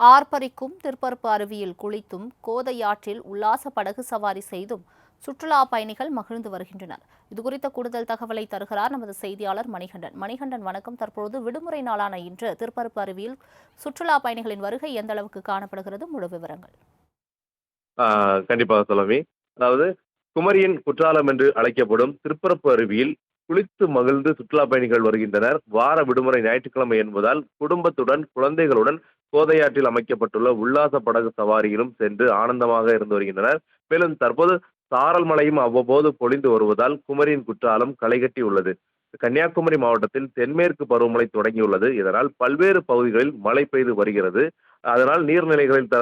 ஆர்ப்பரிக்கும் திருப்பரப்பு அருவியில் குளித்தும் கோதையாற்றில் உல்லாச படகு சவாரி செய்தும் சுற்றுலா பயணிகள் மகிழ்ந்து வருகின்றனர். இதுகுறித்த கூடுதல் தகவலை தருகிறார் நமது செய்தியாளர் மணிகண்டன். மணிகண்டன் வணக்கம். தற்பொழுது விடுமுறை நாளான இன்று திருப்பரப்பு அருவியில் சுற்றுலா பயணிகளின் வருகை எந்த அளவுக்கு காணப்படுகிறது? முழு விவரங்கள். ஆஹ் கண்டிப்பாக சொல்லவே. அதாவது குமரியின் குற்றாலம் என்று அழைக்கப்படும் திருப்பரப்பு அருவியில் குளித்து மகிழ்ந்து சுற்றுலா பயணிகள் வருகின்றனர். வார விடுமுறை ஞாயிற்றுக்கிழமை என்பதால் குடும்பத்துடன் குழந்தைகளுடன் கோதையாற்றில் அமைக்கப்பட்டுள்ள உல்லாச படகு சவாரியிலும் சென்று ஆனந்தமாக இருந்து வருகின்றனர். மேலும் தற்போது சாரல் மழையும் அவ்வப்போது பொழிந்து வருவதால் குமரியின் குற்றாலம் களைகட்டி உள்ளது. கன்னியாகுமரி மாவட்டத்தில் தென்மேற்கு பருவமழை தொடங்கியுள்ளது. இதனால் பல்வேறு பகுதிகளில் மழை பெய்து வருகிறது. அதனால் நீர்நிலைகளில் த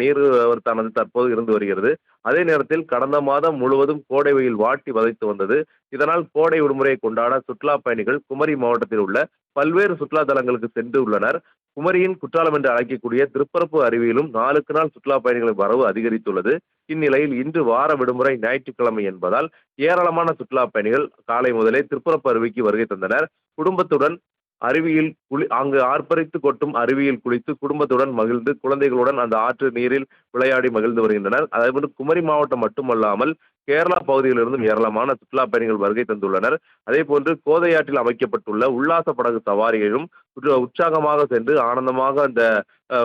நீர் தனது தற்போது இருந்து வருகிறது. அதே நேரத்தில் கடந்த மாதம் முழுவதும் கோடை வெயில் வாட்டி வதைத்து வந்தது. இதனால் கோடை விடுமுறையை கொண்டாட சுற்றுலா பயணிகள் குமரி மாவட்டத்தில் உள்ள பல்வேறு சுற்றுலா தலங்களுக்கு சென்று உள்ளனர். குமரியின் குற்றாலம் என்று அழைக்கக்கூடிய திருப்பரப்பு அருவியிலும் நாளுக்கு நாள் சுற்றுலா பயணிகளின் வரவு அதிகரித்துள்ளது. இந்நிலையில் இன்று வார விடுமுறை ஞாயிற்றுக்கிழமை என்பதால் ஏராளமான சுற்றுலா பயணிகள் காலை முதலே திருப்பரப்பு அருவிக்கு வருகை தந்தனர். குடும்பத்துடன் அருவியில் குளி அங்கு ஆர்ப்பரித்து கொட்டும் அருவியில் குளித்து குடும்பத்துடன் மகிழ்ந்து குழந்தைகளுடன் அந்த ஆற்று நீரில் விளையாடி மகிழ்ந்து வருகின்றனர். அதேபோன்று குமரி மாவட்டம் மட்டுமல்லாமல் கேரளா பகுதியிலிருந்தும் ஏராளமான சுற்றுலா பயணிகள் வருகை தந்துள்ளனர். அதே போன்று கோதையாற்றில் அமைக்கப்பட்டுள்ள உல்லாச படகு சவாரிகளும் உற்சாகமாக சென்று ஆனந்தமாக அந்த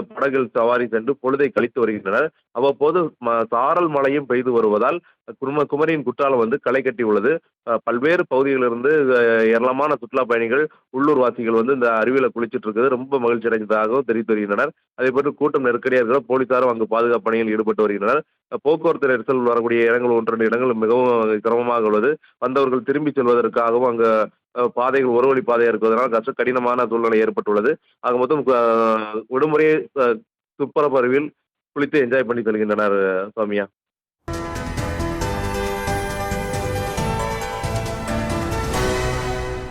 படகில் சவாரி சென்று பொழுதை கழித்து வருகின்றனர். அவ்வப்போது ம- சாரல் மழையும் பெய்து வருவதால் குடும்ப குமரியின் குற்றாலம் வந்து களை கட்டி உள்ளது பல்வேறு பகுதிகளிலிருந்து ஏராளமான சுற்றுலா பயணிகள் உள்ளூர் வாசிகள் வந்து இந்த அருவியில் குளிச்சிட்டு இருக்குது ரொம்ப மகிழ்ச்சி அடைந்ததாகவும் தெரிவித்து வருகின்றனர். அதே போன்று கூட்டம் நெருக்கடியாக இருக்கிற போலீசாரும் அங்கு பாதுகாப்பு பணியில் ஈடுபட்டு வருகின்றனர். போக்குவரத்து நெரிசல் வரக்கூடிய இடங்கள் ஒன்று ரெண்டு இடங்கள் மிகவும் சிரமமாக உள்ளது. வந்தவர்கள் திரும்பி செல்வதற்காகவும் அங்கு பாதைகள் ஒரு வழி பாதையாக இருப்பதனால் கஷ்ட கடினமான சூழ்நிலை ஏற்பட்டுள்ளது. ஆக மொத்தம் விடுமுறை விடுமுறையை அஹ், குளித்து என்ஜாய் பண்ணி செல்கின்றனர் சௌமியா